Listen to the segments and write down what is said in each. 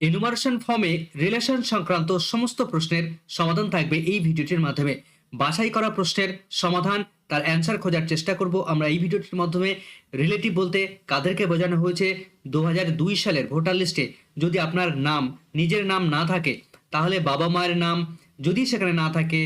Enumeration ফর্মে relation সংক্রান্ত সমস্ত প্রশ্নের সমাধান থাকবে এই ভিডিওটির মাধ্যমে। বাছাই করা প্রশ্নের সমাধান, তার অ্যান্সার খোঁজার চেষ্টা করব। আমরা এই ভিডিওটির মাধ্যমে রিলেটিভ বলতে কাদেরকে বোঝানো হয়েছে দু হাজার দুই সালের ভোটার লিস্টে যদি আপনার নাম, নিজের নাম না থাকে, তাহলে বাবা মায়ের নাম যদি সেখানে না থাকে,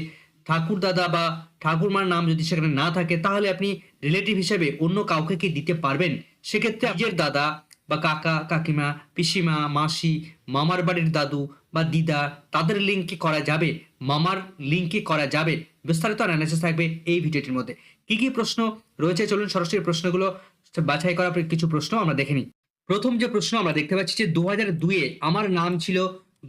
ঠাকুর দাদা বা ঠাকুরমার নাম যদি সেখানে না থাকে, তাহলে আপনি রিলেটিভ হিসেবে অন্য কাউকে কি দিতে পারবেন? সেক্ষেত্রে নিজের দাদা বা কাকা, কাকিমা, পিসিমা, মাসি, মামার বাড়ির দাদু বা দিদা, তাদের লিঙ্কে করা যাবে? মামার লিঙ্কে করা যাবে? বিস্তারিত অ্যানালিসিস থাকবে এই ভিডিওটির মধ্যে। কি কি প্রশ্ন রয়েছে? চলুন সরাসরি প্রশ্নগুলো বাছাই করা কিছু প্রশ্ন আমরা দেখে নিই। প্রথম যে প্রশ্ন আমরা দেখতে পাচ্ছি যে দু হাজার দুইয়ে আমার নাম ছিল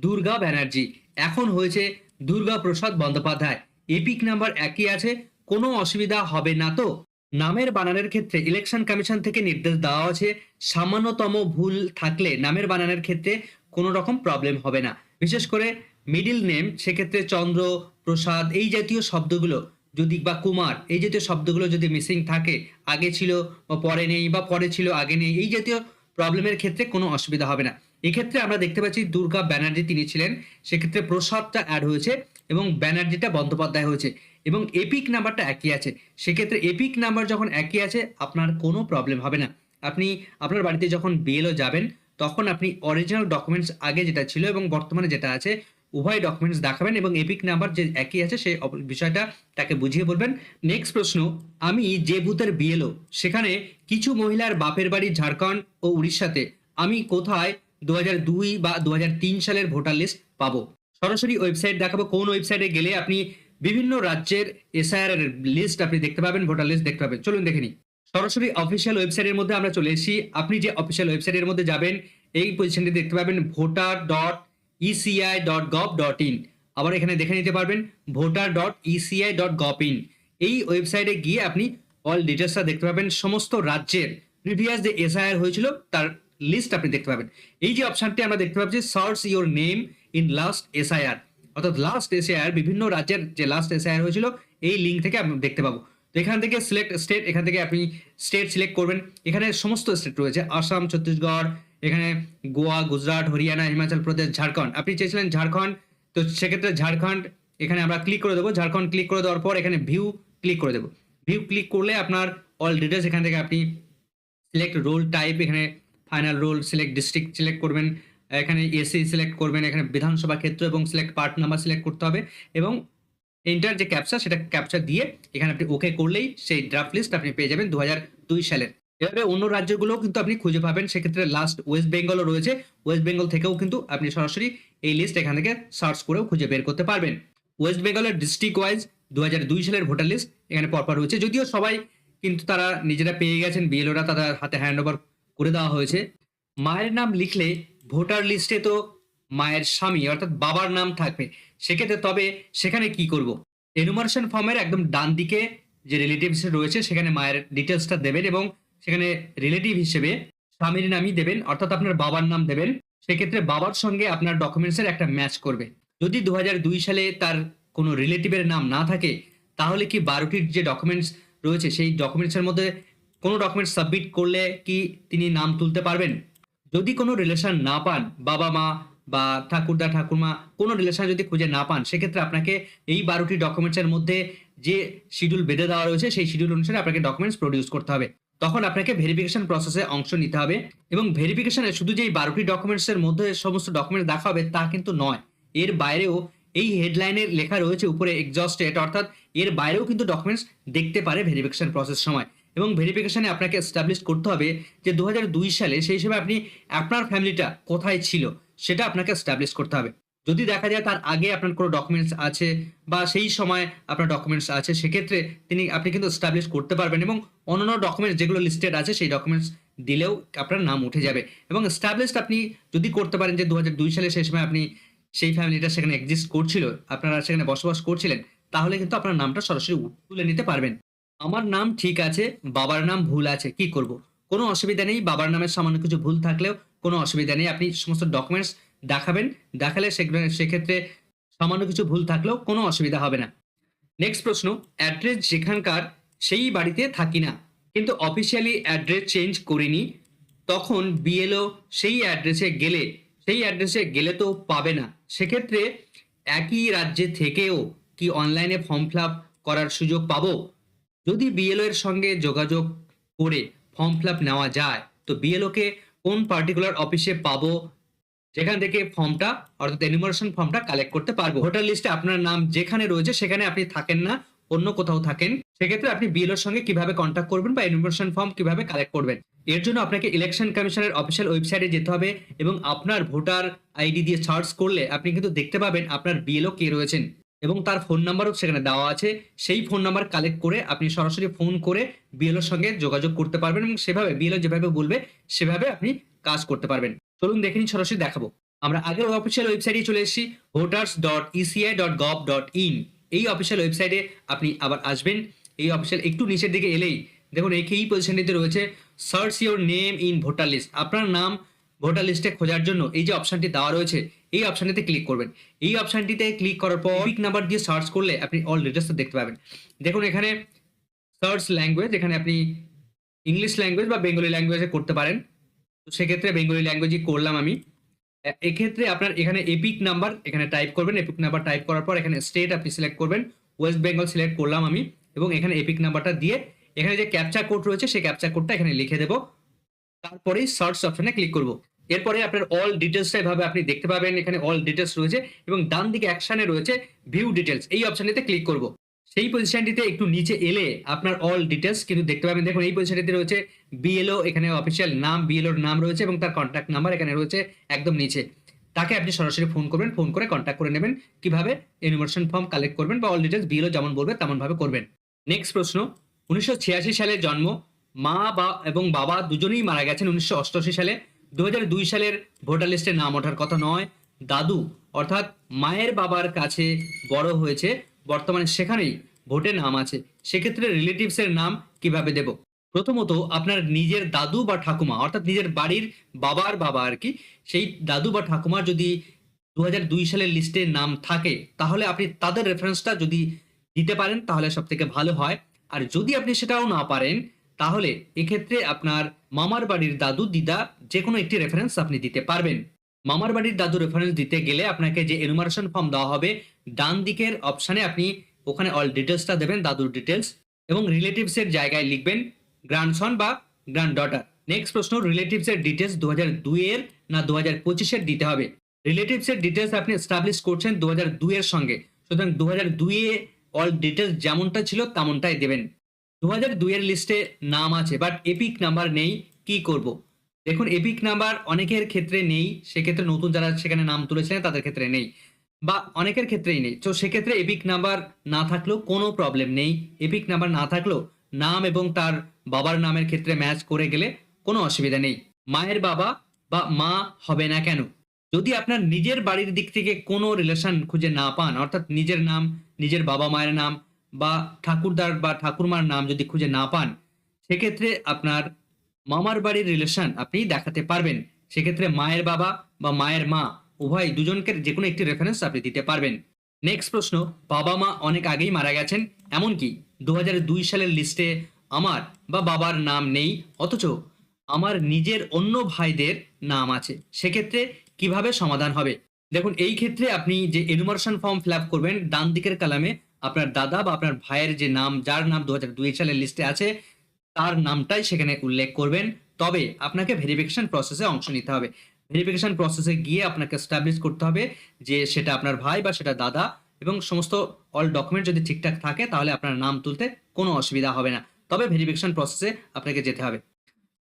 দুর্গা ব্যানার্জি, এখন হয়েছে দুর্গা প্রসাদ বন্দ্যোপাধ্যায়। এপিক নাম্বার একই আছে, কোনো অসুবিধা হবে না তো? নামের বানানের ক্ষেত্রে ইলেকশন কমিশন থেকে নির্দেশ দেওয়া আছে, সামান্যতম ভুল থাকলে নামের বানানের ক্ষেত্রে কোনো রকম প্রবলেম হবে না। বিশেষ করে মিডিল নেম সেক্ষেত্রে চন্দ্র, প্রসাদ, এই জাতীয় শব্দগুলো যদি, বা কুমার, এই জাতীয় শব্দগুলো যদি মিসিং থাকে, আগে ছিল, বা পরে নেই, বা পরে ছিল, আগে নেই, এই জাতীয় প্রবলেমের ক্ষেত্রে কোনো অসুবিধা হবে না। এক্ষেত্রে আমরা দেখতে পাচ্ছি দুর্গা ব্যানার্জি তিনি ছিলেন, সেক্ষেত্রে প্রসাদটা অ্যাড হয়েছে। এবং ব্যানার্জিটা বন্দ্যোপাধ্যায় হয়েছে। এবং এপিক নাম্বারটা একই আছে। সেক্ষেত্রে এপিক নাম্বার যখন একই আছে, আপনার কোনো প্রবলেম হবে না। আপনি আপনার বাড়িতে যখন বিএলও যাবেন, তখন আপনি অরিজিনাল ডকুমেন্টস আগে যেটা ছিল এবং বর্তমানে যেটা আছে, উভয় ডকুমেন্টস দেখাবেন এবং এপিক নাম্বার যে একই আছে সেই বিষয়টা তাকে বুঝিয়ে বলবেন। নেক্সট প্রশ্ন, আমি যে বুথের বিএলও সেখানে কিছু মহিলার বাপের বাড়ি ঝাড়খণ্ড ও উড়িষ্যাতে, আমি কোথায় দু দুই বা দুহাজার তিন সালের ভোটার লিস্ট পাবো? সরাসরি ওয়েবসাইট দেখাবো, কোন ওয়েবসাইটে গেলে আপনি বিভিন্ন রাজ্যের এসআইআর এর লিস্ট আপনি দেখতে পাবেন ভোটার লিস্ট দেখতে পাবেন। চলুন দেখে নিই। সরাসরি অফিসিয়াল ওয়েবসাইটের মধ্যে আমরা চলে এসেছি। আপনি যে অফিসিয়াল ওয়েবসাইটের মধ্যে যাবেন, এই পজিশনটি দেখতে পাবেন voter dot ECI dot gov dot in আবার এখানে দেখে নিতে পারবেন voter dot ECI dot gov in এই ওয়েবসাইটে গিয়ে আপনি অল ডিটেলসটা দেখতে পাবেন, সমস্ত রাজ্যের প্রিভিয়াস যে এসআইআর হয়েছিল, তার লিস্ট আপনি দেখতে পাবেন। এই যে অপশানটি আমরা দেখতে পাচ্ছি search your name in last SIR অর্থাৎ লাস্ট এসআইআর বিভিন্ন রাজ্যের যে লাস্ট এসআইআর হয়েছিল, এই লিঙ্ক থেকে আপনি দেখতে পাবো। তো এখান থেকে সিলেক্ট স্টেট এখান থেকে আপনি স্টেট সিলেক্ট করবেন। এখানে সমস্ত স্টেট রয়েছে। আসাম, ছত্তিশগড়, এখানে গোয়া, গুজরাট, হরিয়ানা, হিমাচল প্রদেশ, ঝাড়খণ্ড। আপনি চেয়েছিলেন ঝাড়খণ্ড, তো সেক্ষেত্রে ঝাড়খণ্ড, এখানে আমরা ক্লিক করে দেবো। ঝাড়খণ্ড ক্লিক করে দেওয়ার পর এখানে ভিউ ক্লিক করে দেবো। ভিউ ক্লিক করলে আপনার অল ডিটেলস এখান থেকে আপনি সিলেক্ট রোল টাইপ এখানে final roll select district select করবেন। এখানে এসি সিলেক্ট করবেন, এখানে বিধানসভা ক্ষেত্র এবং সিলেক্ট পার্ট নাম্বার সিলেক্ট করতে হবে এবং এন্টার যে ক্যাপচা সেটা ক্যাপচা দিয়ে এখানে আপনি ওকে করলেই সেই ড্রাফট লিস্ট আপনি পেয়ে যাবেন দু সালের। এভাবে অন্য রাজ্যগুলোও কিন্তু আপনি খুঁজে পাবেন, সেক্ষেত্রে লাস্ট ওয়েস্ট বেঙ্গলও রয়েছে। ওয়েস্ট বেঙ্গল থেকেও কিন্তু আপনি সরাসরি এই লিস্ট এখান থেকে সার্চ করেও খুঁজে বের করতে পারবেন। ওয়েস্ট বেঙ্গলের ডিস্ট্রিক্ট ওয়াইজ দু হাজার দুই সালের ভোটার লিস্ট এখানে পরপর রয়েছে, যদিও সবাই কিন্তু তারা নিজেরা পেয়ে গেছেন বিএলওরা তাদের হাতে হ্যান্ড ওভার করে দেওয়া হয়েছে। মায়ের নাম লিখলে ভোটার লিস্টে তো মায়ের স্বামী, অর্থাৎ বাবার নাম থাকবে। সেক্ষেত্রে তবে সেখানে কি করব? এনুমারেশন ফর্মের একদম ডান দিকে যে রিলেটিভস রয়েছে, সেখানে মায়ের ডিটেলসটা দেবেন এবং সেখানে রিলেটিভ হিসেবে স্বামীর নামই দেবেন, অর্থাৎ আপনার বাবার নাম দেবেন। সেক্ষেত্রে বাবার সঙ্গে আপনার ডকুমেন্টসের একটা ম্যাচ করবে। যদি দু হাজার দুই সালে তার কোনো রিলেটিভের নাম না থাকে, তাহলে কি বারোটির যে ডকুমেন্টস রয়েছে, সেই ডকুমেন্টসের মধ্যে কোনো ডকুমেন্টস সাবমিট করলে কি তিনি নাম তুলতে পারবেন? যদি কোনো রিলেশন না পান, বাবা মা বা ঠাকুরদা, ঠাকুরমা কোনো রিলেশন যদি খুঁজে না পান, সেক্ষেত্রে আপনাকে এই বারোটি ডকুমেন্টসের মধ্যে যে শিডিউল বেঁধে দেওয়া রয়েছে, সেই শিডিউল অনুসারে আপনাকে ডকুমেন্টস প্রডিউস করতে হবে। তখন আপনাকে ভেরিফিকেশন প্রসেসে অংশ নিতে হবে এবং ভেরিফিকেশনে শুধু যে এই বারোটি ডকুমেন্টসের মধ্যে সমস্ত ডকুমেন্টস দেখা হবে তা কিন্তু নয়। এর বাইরেও এই হেডলাইনের লেখা রয়েছে উপরে এক্সস্টেড অর্থাৎ এর বাইরেও কিন্তু ডকুমেন্টস দেখতে পারে ভেরিফিকেশন প্রসেস সময়। এবং ভেরিফিকেশানে আপনাকে এস্টাবলিশ করতে হবে যে দু হাজার দুই সালে সেই হিসেবে আপনি আপনার ফ্যামিলিটা কোথায় ছিল, সেটা আপনাকে এস্টাবলিশ করতে হবে। যদি দেখা যায় তার আগে আপনার কোনো ডকুমেন্টস আছে বা সেই সময় আপনার ডকুমেন্টস আছে, সেক্ষেত্রে তিনি, আপনি কিন্তু এস্টাবলিশ করতে পারবেন এবং অন্যান্য ডকুমেন্টস যেগুলো লিস্টেড আছে, সেই ডকুমেন্টস দিলেও আপনার নাম উঠে যাবে। এবং এস্টাবলিশড আপনি যদি করতে পারেন যে দু হাজার দুই সালে সেই সময় আপনি সেই ফ্যামিলিটা সেখানে এক্সিস্ট করছিল, আপনারা সেখানে বসবাস করছিলেন, তাহলে কিন্তু আপনার নামটা সরাসরি তুলে নিতে পারবেন। আমার নাম ঠিক আছে, বাবার নাম ভুল আছে, কি করব? কোনো অসুবিধা নেই, বাবার নামের সামান্য কিছু ভুল থাকলেও কোনো অসুবিধা নেই, আপনি সমস্ত ডকুমেন্টস দেখাবেন, দেখালে সেক্ষেত্রে সামান্য কিছু ভুল থাকলেও কোনো অসুবিধা হবে না। নেক্সট প্রশ্ন অ্যাড্রেস যেখানকার সেই বাড়িতে থাকি না, কিন্তু অফিসিয়ালি অ্যাড্রেস চেঞ্জ করিনি, তখন বিএলও সেই অ্যাড্রেসে গেলে, সেই অ্যাড্রেসে গেলে তো পাবে না। সেক্ষেত্রে একই রাজ্যে থেকেও কি অনলাইনে ফর্ম ফিল করার সুযোগ পাবো? যদি বিএলও এর সঙ্গে যোগাযোগ করে ফর্ম ফিল নেওয়া যায়, তো বিএলওকে কোন পার্টিকুলার অফিসে পাবো? যেখান থেকে ফর্মটা অর্থাৎ এনিমোরেশন ফর্মটা কালেক্ট করতে পারব। ভোটার লিস্টে আপনার নাম যেখানে রয়েছে, সেখানে আপনি থাকেন না, অন্য কোথাও থাকেন। সেক্ষেত্রে আপনি বিএলওর সঙ্গে কীভাবে কন্ট্যাক্ট করবেন বা এনিমোরেশন ফর্ম কীভাবে কালেক্ট করবেন? এর জন্য আপনাকে ইলেকশন কমিশনের অফিসিয়াল ওয়েবসাইটে যেতে হবে এবং আপনার ভোটার আইডি দিয়ে সার্চ করলে আপনি কিন্তু দেখতে পাবেন আপনার বিএলও কে রয়েছেন। এবং তার ফোন নাম্বারও সেখানে দেওয়া আছে। সেই ফোন নাম্বার কালেক্ট করে আপনি সরাসরি ফোন করে বিএলওর সঙ্গে যোগাযোগ করতে পারবেন এবং সেভাবে বিএলও যেভাবে বলবে, সেভাবে আপনি কাজ করতে পারবেন। চলুন দেখে নিন সরাসরি দেখাবো। আমরা আগের অফিসিয়াল ওয়েবসাইটে চলে এসেছি voters dot ECI dot gov dot in এই অফিসিয়াল ওয়েবসাইটে আপনি আবার আসবেন। এই অফিসিয়াল একটু নিচের দিকে এলেই দেখুন এই পজিশনটিতে রয়েছে search your name in voter list আপনার নাম ভোটার লিস্টে খোঁজার জন্য এই যে অপশনটি দেওয়া রয়েছে, এই অপশনটিতে ক্লিক করবেন। এই অপশনটিতে ক্লিক করার পর পিক নাম্বার দিয়ে সার্চ করলে আপনি অল ডিটেলস দেখতে পাবেন। দেখুন এখানে সার্চ ল্যাঙ্গুয়েজ এখানে আপনি ইংলিশ ল্যাঙ্গুয়েজ বা বেঙ্গলি ল্যাঙ্গুয়েজে করতে পারেন। তো সেক্ষেত্রে বেঙ্গলি ল্যাঙ্গুয়েজই করলাম আমি। এক্ষেত্রে আপনার এখানে এপিক নাম্বার এখানে টাইপ করবেন। এপিক নাম্বার টাইপ করার পর এখানে স্টেট আপনি সিলেক্ট করবেন। ওয়েস্ট বেঙ্গল সিলেক্ট করলাম আমি এবং এখানে এপিক নাম্বারটা দিয়ে এখানে যে ক্যাপচা কোড রয়েছে, সেই ক্যাপচা কোডটা এখানে লিখে দেবো। তারপরেই সার্চ অপশনে ক্লিক করব। এরপরে আপনার অল ডিটেলসটা এভাবে আপনি দেখতে পাবেন, এখানে অল ডিটেলস রয়েছে এবং ডান দিকে অ্যাকশনে রয়েছে ভিউ ডিটেলস এই অপশানটিতে ক্লিক করব। সেই পজিশনটিতে একটু নিচে এলে আপনার অল ডিটেলস কিন্তু দেখতে পাবেন। দেখুন, এই পজিশনটিতে রয়েছে বিএলও এখানে অফিসিয়াল নাম বিএলওর নাম রয়েছে এবং তার কন্ট্যাক্ট নাম্বার এখানে রয়েছে একদম নিচে। তাকে আপনি সরাসরি ফোন করবেন ফোন করে কন্ট্যাক্ট করে নেবেন। কীভাবে? এনিমেশন ফর্ম কালেক্ট করবেন বা অল ডিটেলস বিএলও যেমন বলবে তেমনভাবে করবেন। নেক্সট প্রশ্ন, উনিশশো ছিয়াশি সালে জন্ম মা, বা, এবং বাবা দুজনেই মারা গেছেন উনিশশো অষ্টআশি সালে। দু সালের ভোটার লিস্টে নাম ওঠার কথা নয়। দাদু, অর্থাৎ মায়ের বাবার কাছে বড় হয়েছে, বর্তমানে সেখানেই ভোটে নাম আছে। সেক্ষেত্রে রিলেটিভসের নাম কীভাবে দেব? প্রথমত আপনার নিজের দাদু বা ঠাকুমা, অর্থাৎ নিজের বাড়ির বাবার বাবা আর কি, সেই দাদু বা ঠাকুমার যদি দু সালের লিস্টে নাম থাকে, তাহলে আপনি তাদের রেফারেন্সটা যদি দিতে পারেন, তাহলে সব থেকে ভালো হয়। আর যদি আপনি সেটাও না পারেন তাহলে এক্ষেত্রে আপনার মামার বাড়ির দাদু, দিদা যে কোনো একটি রেফারেন্স আপনি দিতে পারবেন। মামার বাড়ির দাদু রেফারেন্স দিতে গেলে আপনাকে যে এনুমারেশন ফর্ম দেওয়া হবে, ডান দিকের অপশানে আপনি ওখানে অল ডিটেলসটা দেবেন, দাদুর ডিটেলস এবং রিলেটিভসের জায়গায় লিখবেন গ্র্যান্ডসন বা গ্র্যান্ড ডটার নেক্সট প্রশ্ন রিলেটিভসের ডিটেলস দু হাজার দুইয়ের না দু হাজার পঁচিশের দিতে হবে? রিলেটিভসের ডিটেলস আপনি এস্টাবলিশ করছেন দু হাজার দুইয়ের সঙ্গে। সুতরাং দু হাজার দুইয়ে অল ডিটেলস যেমনটা ছিল তেমনটাই দেবেন। দু হাজার দুইয়ের লিস্টে নাম আছে বাট এপিক নাম্বার নেই, কি করব? দেখুন এপিক নাম্বার অনেকের ক্ষেত্রে নেই, সেক্ষেত্রে নতুন যারা সেখানে নাম তুলেছিলেন তাদের ক্ষেত্রে নেই, বা অনেকের ক্ষেত্রেই নেই। তো সেক্ষেত্রে এপিক নাম্বার না থাকলেও কোনো প্রবলেম নেই। এপিক নাম্বার না থাকলেও নাম এবং তার বাবার নামের ক্ষেত্রে ম্যাচ করে গেলে কোনো অসুবিধা নেই। মায়ের বাবা বা মা হবে না কেন? যদি আপনার নিজের বাড়ির দিক থেকে কোনো রিলেশন খুঁজে না পান, অর্থাৎ নিজের নাম, নিজের বাবা মায়ের নাম বা ঠাকুরদার বা ঠাকুরমার নাম যদি খুঁজে না পান, সেক্ষেত্রে আপনার মামার বাড়ির রিলেশন আপনি দেখাতে পারবেন। সেক্ষেত্রে মায়ের বাবা বা মায়ের মা, উভয় দুজনকে যে কোনো একটি রেফারেন্স আপনি দিতে পারবেন। নেক্সট প্রশ্ন, বাবা মা অনেক আগেই মারা গেছেন এমনকি দু দুই সালের লিস্টে আমার বা বাবার নাম নেই, অথচ আমার নিজের অন্য ভাইদের নাম আছে। সেক্ষেত্রে কীভাবে সমাধান হবে? দেখুন, এই ক্ষেত্রে আপনি যে এনুমারেশন ফর্ম ফিল করবেন ডান দিকের কালামে আপনার দাদা বা আপনার ভাইয়ের যে নাম, যার নাম দু হাজার দুই সালের লিস্টে আছে, তার নামটাই সেখানে উল্লেখ করবেন। তবে আপনাকে ভেরিফিকেশন প্রসেসে অংশ নিতে হবে। ভেরিফিকেশন প্রসেসে গিয়ে আপনাকে স্টাবলিশ করতে হবে যে সেটা আপনার ভাই বা সেটা দাদা এবং সমস্ত অল ডকুমেন্ট যদি ঠিকঠাক থাকে, তাহলে আপনার নাম তুলতে কোনো অসুবিধা হবে না। তবে ভেরিফিকেশন প্রসেসে আপনাকে যেতে হবে।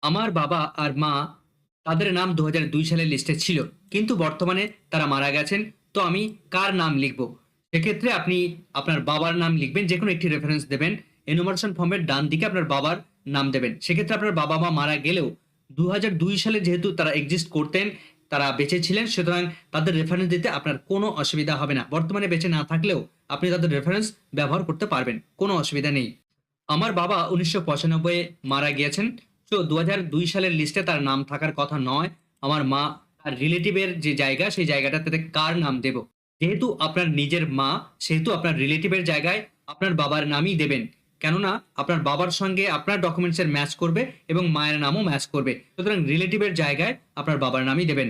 আমার বাবা আর মা, তাদের নাম দু সালের লিস্টে ছিল, কিন্তু বর্তমানে তারা মারা গেছেন। তো আমি কার নাম লিখব? সেক্ষেত্রে আপনি আপনার বাবার নাম লিখবেন যে কোনো একটি রেফারেন্স দেবেন এনুমারেশন ফর্মের ডান দিকে আপনার বাবার নাম দেবেন। সেক্ষেত্রে আপনার বাবা মা মারা গেলেও দু সালে যেহেতু তারা এক্সিস্ট করতেন, তারা বেঁচে ছিলেন, সুতরাং তাদের রেফারেন্স দিতে আপনার কোনো অসুবিধা হবে না। বর্তমানে বেঁচে না থাকলেও আপনি তাদের রেফারেন্স ব্যবহার করতে পারবেন, কোনো অসুবিধা নেই। আমার বাবা উনিশশো পঁচানব্বই মারা গিয়েছেন। তো দু সালের লিস্টে তার নাম থাকার কথা নয়। আমার মা আর রিলেটিভের যে জায়গা, সেই জায়গাটাতে কার নাম দেব? যেহেতু আপনার নিজের মা, সেহেতু আপনার রিলেটিভের জায়গায় আপনার বাবার নামই দেবেন। কেননা, আপনার বাবার সঙ্গে আপনার ডকুমেন্টসের ম্যাচ করবে এবং মায়ের নামও ম্যাচ করবে। সুতরাং রিলেটিভের জায়গায় আপনার বাবার নামই দেবেন।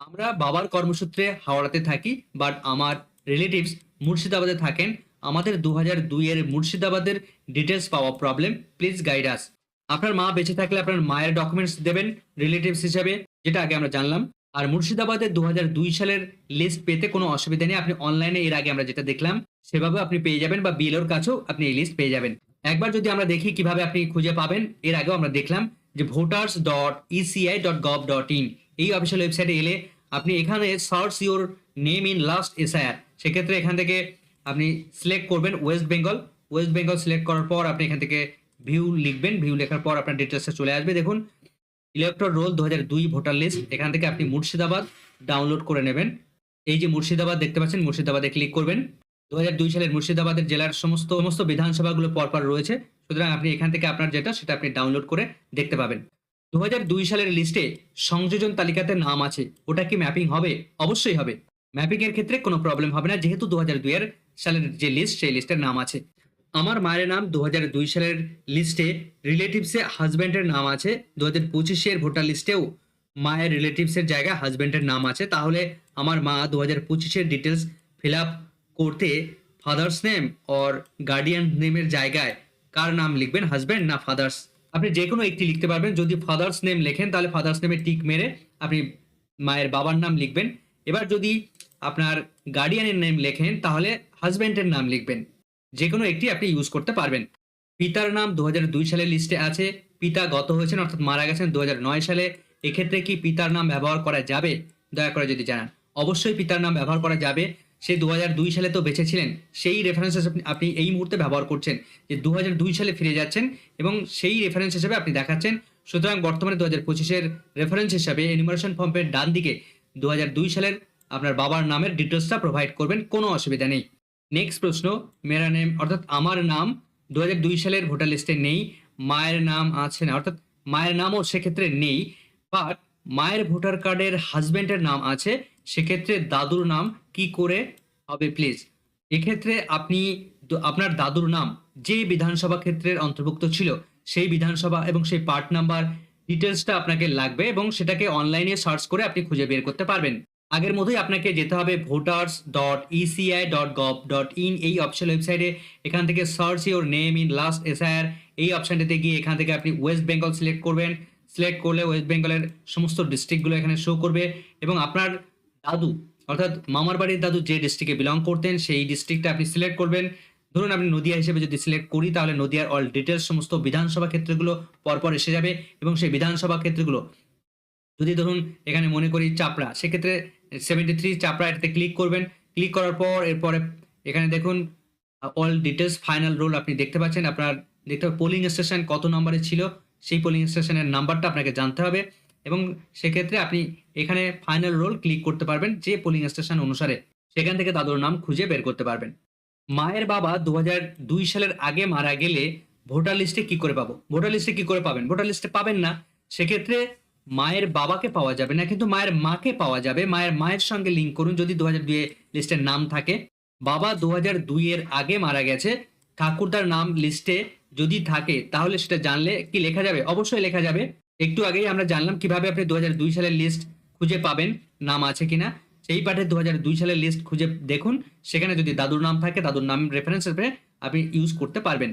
আমরা বাবার কর্মসূত্রে হাওড়াতে থাকি বাট আমার রিলেটিভস মুর্শিদাবাদে থাকেন। আমাদের দু হাজার দুইয়ের মুর্শিদাবাদের ডিটেলস পাওয়া প্রবলেম প্লিজ গাইড আস আপনার মা বেঁচে থাকলে আপনার মায়ের ডকুমেন্টস দেবেন রিলেটিভস হিসাবে, যেটা আগে আমরা জানলাম। আর মুর্শিদাবাদে দু হাজার দুই সালের লিস্ট পেতে কোনো অসুবিধা নেই। আপনি অনলাইনে এর আগে আমরা যেটা দেখলাম, সেভাবে আপনি পেয়ে যাবেন বা বিএলওর কাছেও আপনি এই লিস্ট পেয়ে যাবেন। একবার যদি আমরা দেখি কীভাবে আপনি খুঁজে পাবেন, এর আগেও আমরা দেখলাম যে voters dot ECI dot gov dot in এই অফিসিয়াল ওয়েবসাইটে এলে আপনি এখানে search your name in last SIR সেক্ষেত্রে এখান থেকে আপনি সিলেক্ট করবেন West Bengal West Bengal select করার পর আপনি এখান থেকে ভিউ লিখবেন। ভিউ লেখার পর আপনার ডিটেলসটা চলে আসবে। দেখুন ইলেকট্রল রোল দু ভোটার লিস্ট এখান থেকে আপনি মুর্শিদাবাদ ডাউনলোড করে নেবেন। এই যে মুর্শিদাবাদ দেখতে পাচ্ছেন, মুর্শিদাবাদে ক্লিক করবেন। দু সালের মুর্শিদাবাদের জেলার সমস্ত সমস্ত বিধানসভাগুলো পরপর রয়েছে। সুতরাং আপনি এখান থেকে আপনার যেটা, সেটা আপনি ডাউনলোড করে দেখতে পাবেন। দু সালের লিস্টে সংযোজন তালিকাতে নাম আছে। ওটা কি ম্যাপিং হবে? অবশ্যই হবে। ম্যাপিং এর ক্ষেত্রে কোনো প্রবলেম হবে না। যেহেতু দু হাজার সালের যে লিস্ট সেই লিস্টের নাম আছে। আমার মায়ের নাম দু হাজার দুই সালের লিস্টে রিলেটিভসে হাজব্যান্ডের নাম আছে। দু হাজার পঁচিশের ভোটার লিস্টেও মায়ের রিলেটিভসের জায়গায় হাজব্যান্ডের নাম আছে। তাহলে আমার মা দু হাজার পঁচিশের ডিটেলস ফিল আপ করতে ফাদার্স নেম অর গার্ডিয়ান নেমের জায়গায় কার নাম লিখবেন হাজব্যান্ড না ফাদার্স আপনি যে কোনো একটি লিখতে পারবেন। যদি ফাদার্স নেম লেখেন, তাহলে ফাদার্স নেমে টিক মেরে আপনি মায়ের বাবার নাম লিখবেন। এবার যদি আপনার গার্ডিয়ানের নেম লেখেন, তাহলে হাজব্যান্ডের নাম লিখবেন। যে কোনো একটি আপনি ইউজ করতে পারবেন। পিতার নাম দু সালের লিস্টে আছে, পিতা গত হয়েছেন অর্থাৎ মারা গেছেন দু সালে, এক্ষেত্রে কি পিতার নাম ব্যবহার করা যাবে? দয়া করে যদি জানান। অবশ্যই পিতার নাম ব্যবহার করা যাবে। সে দু দুই সালে তো বেঁচে ছিলেন, সেই রেফারেন্স হিসেবে আপনি এই মুহূর্তে ব্যবহার করছেন যে দু দুই সালে ফিরে যাচ্ছেন এবং সেই রেফারেন্স হিসেবে আপনি দেখাচ্ছেন। সুতরাং বর্তমানে দু হাজার পঁচিশের রেফারেন্স হিসাবে এনিমারেশন ফর্মের ডান দিকে দু সালের আপনার বাবার নামের ডিটেলসটা প্রোভাইড করবেন, কোনো অসুবিধা নেই। নেক্সট প্রশ্ন মেরা নেম, অর্থাৎ আমার নাম দু সালের ভোটার লিস্টে নেই, মায়ের নাম আছে না, অর্থাৎ মায়ের নামও সেক্ষেত্রে নেই বাট মায়ের ভোটার কার্ডের হাজব্যান্ডের নাম আছে, সেক্ষেত্রে দাদুর নাম কি করে হবে প্লিজ এক্ষেত্রে আপনি আপনার দাদুর নাম যে বিধানসভা ক্ষেত্রের অন্তর্ভুক্ত ছিল, সেই বিধানসভা এবং সেই পার্ট নাম্বার ডিটেলসটা আপনাকে লাগবে এবং সেটাকে অনলাইনে সার্চ করে আপনি খুঁজে বের করতে পারবেন। আগের মতোই আপনাকে যেতে হবে voters dot ECI dot gov dot in এই অফিসিয়াল ওয়েবসাইটে এখান থেকে search your name in last SIR এই অপশনটাতে গিয়ে এখান থেকে আপনি ওয়েস্ট বেঙ্গল সিলেক্ট করবেন। সিলেক্ট করলে ওয়েস্ট বেঙ্গলের সমস্ত ডিস্ট্রিক্টগুলো এখানে শো করবে। এবং আপনার দাদু, অর্থাৎ মামার বাড়ির দাদু যে ডিস্ট্রিক্টে বিলং করতেন, সেই ডিস্ট্রিক্টটা আপনি সিলেক্ট করবেন। ধরুন আপনি নদিয়া হিসেবে যদি সিলেক্ট করি, তাহলে নদিয়ার অল ডিটেলস সমস্ত বিধানসভা ক্ষেত্রগুলো পরপর এসে যাবে। এবং সেই বিধানসভা ক্ষেত্রগুলো যদি ধরুন এখানে মনে করি চাপড়া, সেক্ষেত্রে সেভেন্টি থ্রি চাপড়া এটাতে ক্লিক করবেন। ক্লিক করার পর এরপরে এখানে দেখুন অল ডিটেলস ফাইনাল রোল আপনি দেখতে পাচ্ছেন। আপনার দেখতে হবে পোলিং স্টেশন কত নম্বরে ছিল। সেই পোলিং স্টেশনের নাম্বারটা আপনাকে জানতে হবে এবং সেক্ষেত্রে আপনি এখানে ফাইনাল রোল ক্লিক করতে পারবেন যে পোলিং স্টেশন অনুসারে। সেখান থেকে দাদুর নাম খুঁজে বের করতে পারবেন। মায়ের বাবা দু দুই সালের আগে মারা গেলে ভোটার লিস্টে কি করে পাবো? ভোটার লিস্টে কি করে পাবেন? ভোটার লিস্টে পাবেন না। সেক্ষেত্রে মায়ের বাবাকে পাওয়া যাবে না, কিন্তু মায়ের মাকে পাওয়া যাবে। মায়ের মায়ের সঙ্গে লিঙ্ক করুন, যদি দু হাজার দুইয়ে লিস্টের নাম থাকে। বাবা দু হাজার দুইয়ের আগে মারা গেছে। ঠাকুরদার নাম লিস্টে যদি থাকে, তাহলে সেটা জানলে কি লেখা যাবে? অবশ্যই লেখা যাবে। একটু আগেই আমরা জানলাম কীভাবে আপনি দু হাজার দুই সালের লিস্ট খুঁজে পাবেন, নাম আছে কিনা। সেই পাঠে দু হাজার দুই সালের লিস্ট খুঁজে দেখুন। সেখানে যদি দাদুর নাম থাকে, দাদুর নাম রেফারেন্স হিসেবে আপনি ইউজ করতে পারবেন।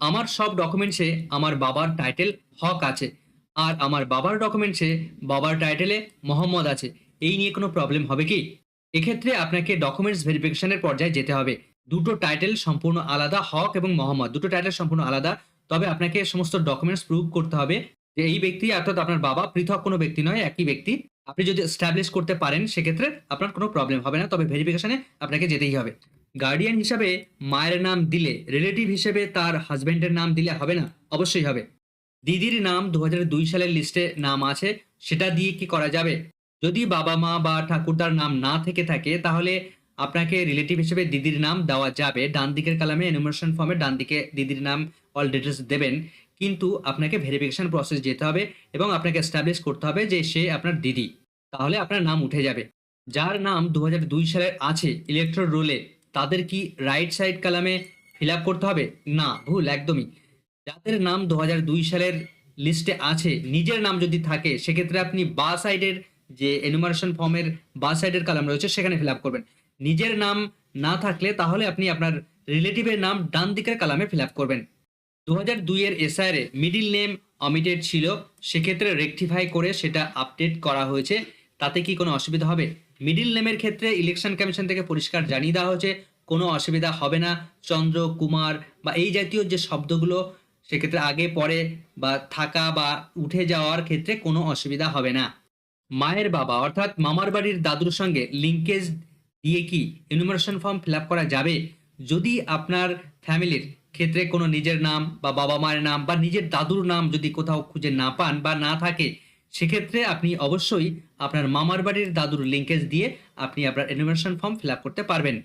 আমার সব ডকুমেন্টসে আমার বাবার টাইটেল হক আছে। আর আমার বাবার ডকুমেন্টসে বাবার টাইটেলে মোহাম্মদ আছে। এই নিয়ে কোনো প্রবলেম হবে কি? এক্ষেত্রে আপনাকে ডকুমেন্টস ভেরিফিকেশনের পর্যায়ে যেতে হবে। দুটো টাইটেল সম্পূর্ণ আলাদা, হক এবং মোহাম্মদ। দুটো টাইটেল সম্পূর্ণ আলাদা, তবে আপনাকে সমস্ত ডকুমেন্টস প্রুভ করতে হবে যে এই ব্যক্তি অর্থাৎ আপনার বাবা পৃথক কোনো ব্যক্তি নয়, একই ব্যক্তি। আপনি যদি এস্টাবলিশ করতে পারেন, সেক্ষেত্রে আপনার কোনো প্রবলেম হবে না, তবে ভেরিফিকেশনে আপনাকে যেতেই হবে। গার্ডিয়ান হিসাবে মায়ের নাম দিলে রিলেটিভ হিসেবে তার হাজবেন্ডের নাম দিলে হবে না? অবশ্যই হবে। দিদির নাম দু দুই সালের লিস্টে নাম আছে, সেটা দিয়ে কি করা যাবে? যদি বাবা মা বা ঠাকুরদার নাম না থেকে থাকে, তাহলে আপনাকে রিলেটিভ হিসেবে দিদির নাম দেওয়া যাবে। ডান দিকের কালামে এনুমারেশন ফর্মে ডান দিকে দিদির নাম অল ডিটেলস দেবেন। কিন্তু আপনাকে ভেরিফিকেশন প্রসেস যেতে হবে এবং আপনাকে এস্টাবলিশ করতে হবে যে সে আপনার দিদি। তাহলে আপনার নাম উঠে যাবে। যার নাম দু দুই সালের আছে ইলেকট্রো রোলে তাদের কি রাইট সাইড কালামে ফিল করতে হবে? না, ভুল, একদমই। যাদের নাম দু সালের লিস্টে আছে, নিজের নাম যদি থাকে, সেক্ষেত্রে আপনি বা সাইডের যে এনুমারেশন ফর্মের বা সাইডের কালাম রয়েছে, সেখানে ফিল আপ করবেন। নিজের নাম না থাকলে তাহলে আপনি আপনার রিলেটিভের নাম ডান দিকের কালামে ফিল আপ করবেন। দু হাজার দুইয়ের এসআইআরে মিডিল নেম অমিটেড ছিল, সেক্ষেত্রে রেকটিফাই করে সেটা আপডেট করা হয়েছে। তাতে কি কোনো অসুবিধা হবে? মিডিল নেমের ক্ষেত্রে ইলেকশন কমিশন থেকে পরিষ্কার জানিয়ে দেওয়া হয়েছে, কোনো অসুবিধা হবে না। চন্দ্র, কুমার বা এই জাতীয় যে শব্দগুলো সেক্ষেত্রে আগে, পরে বা থাকা বা উঠে যাওয়ার ক্ষেত্রে কোনো অসুবিধা হবে না। মায়ের বাবা, অর্থাৎ মামার বাড়ির দাদুর সঙ্গে লিঙ্কেজ দিয়ে কি এনুমারেশন ফর্ম ফিল করা যাবে? যদি আপনার ফ্যামিলির ক্ষেত্রে কোনো নিজের নাম বা বাবা মায়ের নাম বা নিজের দাদুর নাম যদি কোথাও খুঁজে না পান বা না থাকে, সেক্ষেত্রে আপনি অবশ্যই আপনার মামার বাড়ির দাদুর লিঙ্কেজ দিয়ে আপনি আপনার এনুমারেশন ফর্ম ফিল করতে পারবেন।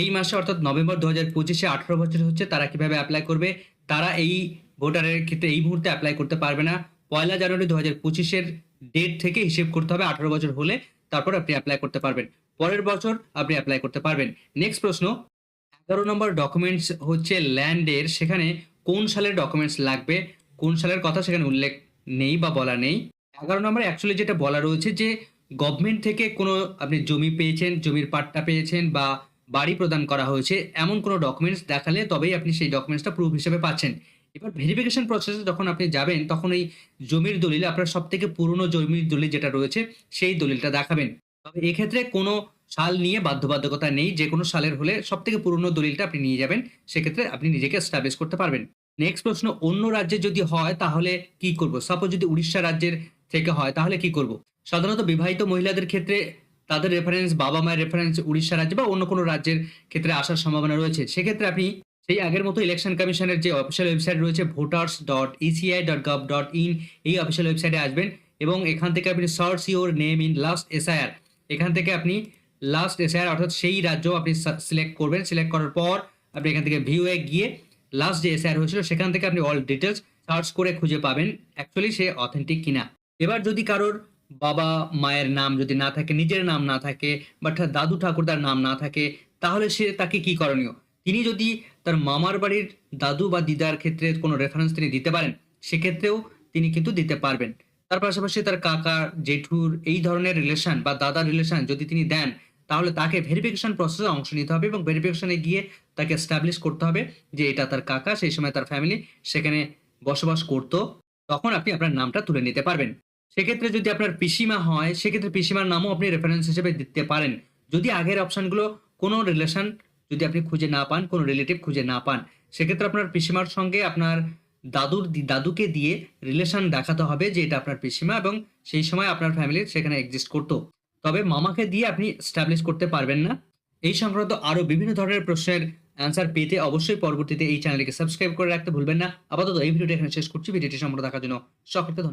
এই মাসে, অর্থাৎ নভেম্বর দু হাজার পঁচিশে আঠারো বছর হচ্ছে, তারা কীভাবে অ্যাপ্লাই করবে? তারা এই ভোটারের ক্ষেত্রে এই মুহূর্তে অ্যাপ্লাই করতে পারবে না। পয়লা জানুয়ারি দু হাজার পঁচিশের ডেট থেকে হিসেব করতে হবে, আঠারো বছর হলে তারপর আপনি অ্যাপ্লাই করতে পারবেন। পরের বছর আপনি অ্যাপ্লাই করতে পারবেন। নেক্সট প্রশ্ন, এগারো নম্বর ডকুমেন্টস হচ্ছে ল্যান্ডের সেখানে কোন সালের ডকুমেন্টস লাগবে? কোন সালের কথা সেখানে উল্লেখ নেই বা বলা নেই। এগারো নম্বর অ্যাকচুয়ালি যেটা বলা রয়েছে যে গভর্নমেন্ট থেকে কোনো আপনি জমি পেয়েছেন, জমির পাট্টা পেয়েছেন বা বাড়ি প্রদান করা হয়েছে। এমন কোনো ডকুমেন্টস দেখালে তবেই আপনি সেই ডকুমেন্টসটা প্রুফ হিসেবে পাচ্ছেন। এবার ভেরিফিকেশন প্রসেসে যখন আপনি যাবেন, তখন এই জমির দলিল, আপনার সব থেকে পুরনো জমির দলিল যেটা রয়েছে, সেই দলিলটা দেখাবেন। তবে এক্ষেত্রে কোনো সাল নিয়ে বাধ্যবাধকতা নেই। যে কোনো সালের হলে সব থেকে পুরনো দলিলটা আপনি নিয়ে যাবেন। সেক্ষেত্রে আপনি নিজেকে এস্টাবলিশ করতে পারবেন। নেক্সট প্রশ্ন, অন্য রাজ্যে যদি হয়, তাহলে কি করব? সাপোজ যদি উড়িষ্যা রাজ্যের থেকে হয়, তাহলে কি করব? সাধারণত বিবাহিত মহিলাদের ক্ষেত্রে তাদের রেফারেন্স বাবা মায়ের রেফারেন্স উড়িষ্যা রাজ্যে বা অন্য কোনো রাজ্যের ক্ষেত্রে আসার সম্ভাবনা রয়েছে। সেক্ষেত্রে আপনি সেই আগের মতো ইলেকশন কমিশনের যে অফিসিয়াল ওয়েবসাইট রয়েছে voters dot ECI dot gov dot in এই অফিসিয়াল ওয়েবসাইটে আসবেন এবং এখান থেকে আপনি search your name in last SIR এখান থেকে আপনি লাস্ট এসআইআর অর্থাৎ সেই রাজ্য আপনি সিলেক্ট করবেন। সিলেক্ট করার পর আপনি এখান থেকে ভিউয়ে গিয়ে লাস্ট যে এসআইআর হয়েছিল, সেখান থেকে আপনি অল ডিটেলস সার্চ করে খুঁজে পাবেন অ্যাকচুয়ালি সে অথেন্টিক কিনা। এবার যদি কারোর বাবা মায়ের নাম যদি না থাকে, নিজের নাম না থাকে বা দাদু ঠাকুরদার নাম না থাকে, তাহলে সে তাকে কি করণীয়? তিনি যদি তার মামার বাড়ির দাদু বা দিদার ক্ষেত্রে কোনো রেফারেন্স তিনি দিতে পারেন, সেক্ষেত্রেও তিনি কিন্তু দিতে পারবেন। তার পাশাপাশি তার কাকা, জেঠুর এই ধরনের রিলেশন বা দাদার রিলেশন যদি তিনি দেন, তাহলে তাকে ভেরিফিকেশন প্রসেসে অংশ নিতে হবে এবং ভেরিফিকেশনে গিয়ে তাকে এস্টাবলিশ করতে হবে যে এটা তার কাকা, সেই সময় তার ফ্যামিলি সেখানে বসবাস করতো। তখন আপনি আপনার নামটা তুলে নিতে পারবেন। সেক্ষেত্রে যদি আপনার পিসিমা হয়, সেক্ষেত্রে পিসিমার নামও আপনি রেফারেন্স হিসেবে দিতে পারেন। যদি আগের অপশনগুলো কোনো রিলেশন যদি আপনি খুঁজে না পান, কোনো রিলেটিভ খুঁজে না পান, সেক্ষেত্রে আপনার পিসিমার সঙ্গে আপনার দাদুর দাদুকে দিয়ে রিলেশন দেখাতে হবে যে এটা আপনার পিসিমা এবং সেই সময় আপনার ফ্যামিলির সেখানে এক্সিস্ট করতো। তবে মামাকে দিয়ে আপনি স্টাবলিশ করতে পারবেন না। এই সংক্রান্ত আরও বিভিন্ন ধরনের প্রশ্নের অ্যান্সার পেতে অবশ্যই পরবর্তীতে এই চ্যানেলকে সাবস্ক্রাইব করে রাখতে ভুলবেন না। আপাতত এই ভিডিওটা এখানে শেষ করছি। ভিডিওটি সম্পর্কে দেখার জন্য সকলকে ধন্যবাদ।